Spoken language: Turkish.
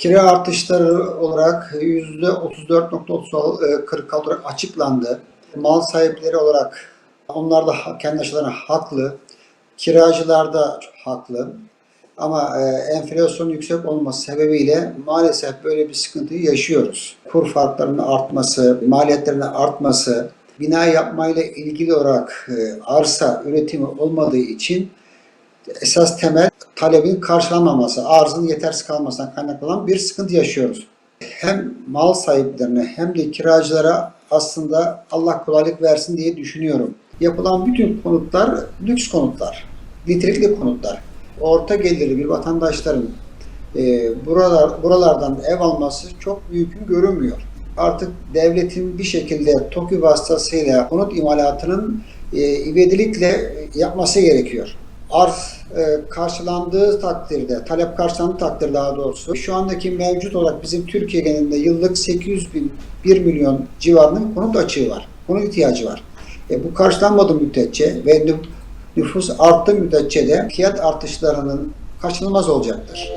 Kira artışları olarak %34.46 olarak açıklandı. Mal sahipleri olarak onlar da kendi açılarına haklı. Kiracılar da haklı. Ama e, enflasyon yüksek olması sebebiyle maalesef böyle bir sıkıntıyı yaşıyoruz. Kur farklarının artması, maliyetlerin artması, bina yapmayla ilgili olarak e, arsa üretimi olmadığı için esas temel talebin karşılanmaması, arzın yetersiz kalmasından kaynaklanan bir sıkıntı yaşıyoruz. Hem mal sahiplerine hem de kiracılara aslında Allah kolaylık versin diye düşünüyorum. Yapılan bütün konutlar lüks konutlar, nitelikli konutlar. Orta gelirli bir vatandaşların e, buralar, buralardan ev alması çok mümkün görünmüyor. Artık devletin bir şekilde TOKİ vasıtasıyla konut imalatının e, ivedilikle yapması gerekiyor. Arz e, karşılandığı takdirde, talep karşılandığı takdirde daha doğrusu şu andaki mevcut olarak bizim Türkiye genelinde yıllık 800 bin, 1 milyon civarında bir konut açığı var. Konut ihtiyacı var. E, bu karşılanmadığı müddetçe ve nüf- nüfus arttığı müddetçe de fiyat artışlarının kaçınılmaz olacaktır.